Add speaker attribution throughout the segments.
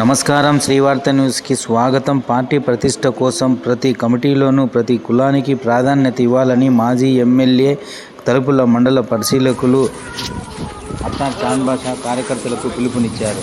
Speaker 1: నమస్కారం శ్రీవార్త న్యూస్కి స్వాగతం. పార్టీ ప్రతిష్ట కోసం ప్రతి కమిటీలోనూ ప్రతి కులానికి ప్రాధాన్యత ఇవ్వాలని మాజీ ఎమ్మెల్యే తలుపుల మండల పరిశీలకులు అత్తా ఖాన్ భాషా కార్యకర్తలకు పిలుపునిచ్చారు.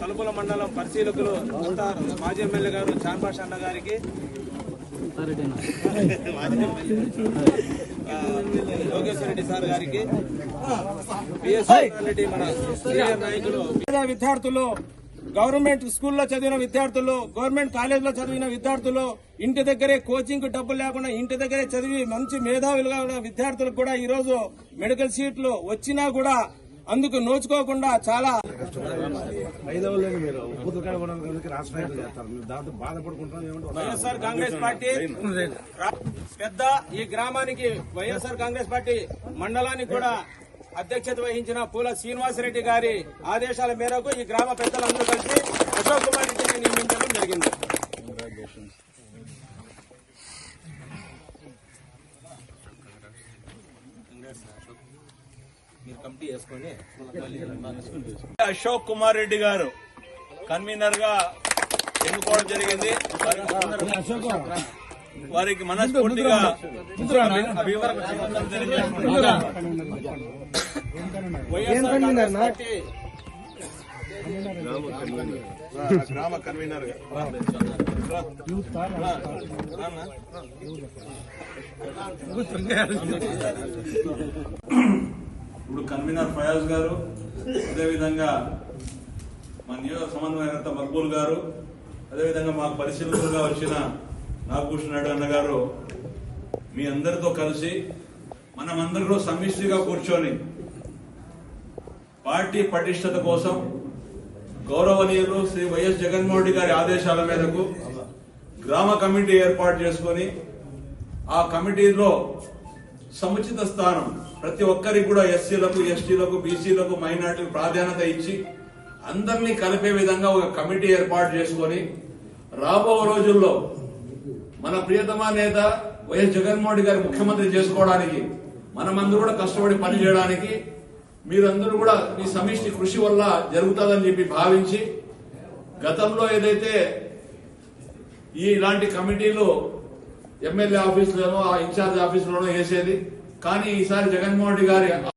Speaker 2: తలుపుల మండలం పరిశీలకులు మాజీ ఎమ్మెల్యే గారు చాన్బాష్ అన్న గారికి. రెడ్డి సార్ గారికి. విద్యార్థులు గవర్నమెంట్ స్కూల్లో చదివిన విద్యార్థులు గవర్నమెంట్ కాలేజీలో చదివిన విద్యార్థులు ఇంటి దగ్గరే కోచింగ్ డబ్బులు లేకుండా ఇంటి దగ్గరే చదివి మంచి మేధావులుగా ఉన్న విద్యార్థులకు కూడా ఈ రోజు మెడికల్ సీట్లు వచ్చినా కూడా అందుకు నోచుకోకుండా చాలా వైఎస్ఆర్ కాంగ్రెస్ పార్టీ పెద్ద ఈ గ్రామానికి వైఎస్ఆర్ కాంగ్రెస్ పార్టీ మండలానికి కూడా అధ్యక్షత వహించిన పూల శ్రీనివాసరెడ్డి గారి ఆదేశాల మేరకు ఈ గ్రామ పెద్దలందరూ కలిసి అశోక్ కుమార్ రెడ్డిని నియమించడం జరిగింది.
Speaker 3: అశోక్ కుమార్ రెడ్డి గారు కన్వీనర్గా ఎన్నుకోవడం జరిగింది. వారికి మనస్ఫూర్తిగా గ్రామ కన్వీనర్ ఇప్పుడు కన్వీనర్ ఫయాజ్ గారు అదేవిధంగా మా నియోజక సమన్వయకర్త మక్బూల్ గారు అదేవిధంగా మాకు పరిశీలకులుగా వచ్చిన నాగభూషణ్ నాయుడు గారు మీ అందరితో కలిసి మనమందరిలో సమిష్టిగా కూర్చొని పార్టీ పటిష్టత కోసం గౌరవనీయులు శ్రీ వైఎస్ జగన్మోహన్ రెడ్డి గారి ఆదేశాల మేరకు గ్రామ కమిటీ ఏర్పాటు చేసుకొని ఆ కమిటీలో సముచిత స్థానం ప్రతి ఒక్కరికి కూడా ఎస్సీలకు ఎస్టీలకు బీసీలకు మైనార్టీలకు ప్రాధాన్యత ఇచ్చి అందరినీ కలిపే విధంగా ఒక కమిటీ ఏర్పాటు చేసుకొని రాబో రోజుల్లో మన ప్రియతమ నేత వైఎస్ జగన్మోహన్ గారి ముఖ్యమంత్రి చేసుకోవడానికి మనమందరూ కూడా కష్టపడి పని చేయడానికి మీరందరూ కూడా మీ సమిష్టి కృషి వల్ల జరుగుతుందని చెప్పి భావించి గతంలో ఏదైతే ఈ ఇలాంటి కమిటీలు ఎమ్మెల్యే ఆఫీసులోనో ఆ ఇన్ఛార్జ్ ఆఫీసులోనో వేసేది కానీ ఈసారి జగన్మోహన్ రెడ్డి గారి